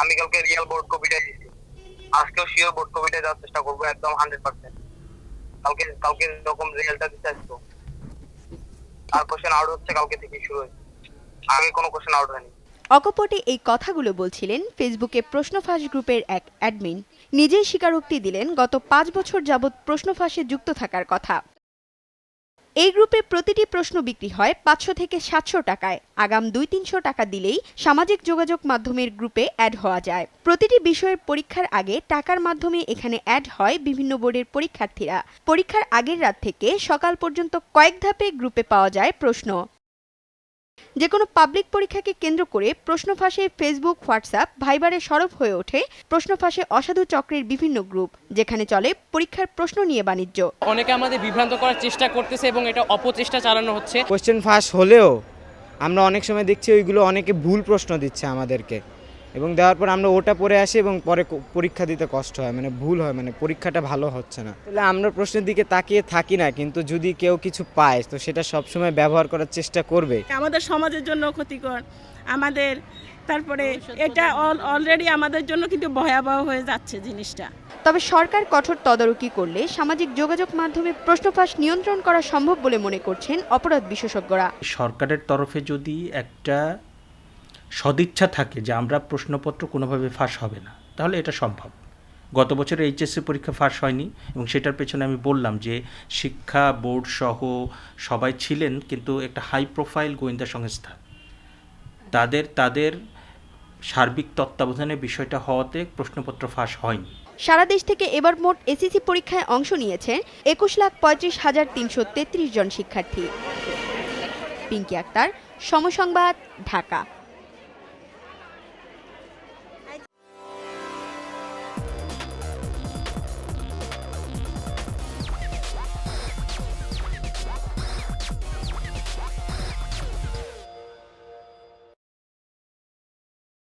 আমি কালকে real board কপিটা দিচ্ছি আজকেও শিওর বোর্ড কপিটা দেওয়ার চেষ্টা করব, একদম হান্ড্রেড পার্সেন্ট কালকে কালকে যখন রেজাল্টটা দিতে আসব। আর কোশ্চেন আউট হচ্ছে কালকে থেকে শুরু হয়েছে। আগে কোনো কোশ্চেন আউট হয়নি। অকপটে এই কথাগুলো বলছিলেন ফেসবুকে প্রশ্ন ফাঁস গ্রুপের এক অ্যাডমিন নিজেই স্বীকারোক্তি দিলেন, গত পাঁচ বছর যাবৎ প্রশ্ন ফাঁসে যুক্ত থাকার কথা। এই গ্রুপে প্রতিটি প্রশ্ন বিক্রি হয় পাঁচশো থেকে সাতশো টাকায়। আগাম দুই তিনশো টাকা দিলেই সামাজিক যোগাযোগ মাধ্যমের গ্রুপে অ্যাড হওয়া যায়। প্রতিটি বিষয়ের পরীক্ষার আগে টাকার মাধ্যমে এখানে অ্যাড হয় বিভিন্ন বোর্ডের পরীক্ষার্থীরা। পরীক্ষার আগের রাত থেকে সকাল পর্যন্ত কয়েক ধাপে গ্রুপে পাওয়া যায় প্রশ্ন। যে কোনো পাবলিক পরীক্ষাকে কেন্দ্র করে প্রশ্ন ফাঁসে ফেসবুক হোয়াটসঅ্যাপ ভাইবারে সরব হয়ে ওঠে প্রশ্ন ফাঁসে অসাধু চক্রের বিভিন্ন গ্রুপ যেখানে চলে পরীক্ষার প্রশ্ন নিয়ে বাণিজ্য। অনেকে আমাদের বিভ্রান্ত করার চেষ্টা করতেছে এবং এটা অপচেষ্টা চালানো হচ্ছে। কোয়েশ্চেন ফাঁস হলেও আমরা অনেক সময় দেখছি ওইগুলো অনেকে ভুল প্রশ্ন দিচ্ছে আমাদেরকে। এবং দেওয়ার পর আমরা ওটা পড়ে আসি এবং পরে পরীক্ষা দিতে কষ্ট হয় মানে ভুল হয় মানে পরীক্ষাটা ভালো হচ্ছে না। তাহলে আমরা প্রশ্নের দিকে তাকিয়ে থাকি না কিন্তু যদি কেউ কিছু পায় তো সেটা সবসময় ব্যবহার করার চেষ্টা করবে। আমাদের সমাজের জন্য ক্ষতিকর। আমাদের তারপরে এটা অলরেডি আমাদের জন্য কিন্তু ভয়াবহ হয়ে যাচ্ছে জিনিসটা। তবে সরকার কঠোর তদারকি করলে সামাজিক যোগাযোগ মাধ্যমে প্রশ্ন ফাঁস নিয়ন্ত্রণ করা সম্ভব বলে মনে করছেন অপরাধ বিশেষজ্ঞরা। সরকারের তরফে যদি একটা সদিচ্ছা থাকে যে আমরা প্রশ্নপত্র কোনোভাবে ফাঁস হবে না। তাহলে এটা সম্ভব। গত বছর এইচএসসি পরীক্ষা ফাঁস হয়নি এবং সেটার পেছনে আমি বললাম যে শিক্ষা বোর্ড সহ সবাই ছিলেন কিন্তু একটা হাই প্রোফাইল গোয়েন্দা সংস্থা। তাদের তাদের সার্বিক তত্ত্বাবধানে বিষয়টা হওয়াতে প্রশ্নপত্র ফাঁস হয়নি। সারা দেশ থেকে এবার মোট এসএসসি পরীক্ষায় অংশ নিয়েছে একুশ লাখ পঁয়ত্রিশ হাজার তিনশো তেত্রিশ জন শিক্ষার্থী। পিঙ্কি আক্তার, সমসংবাদ, ঢাকা।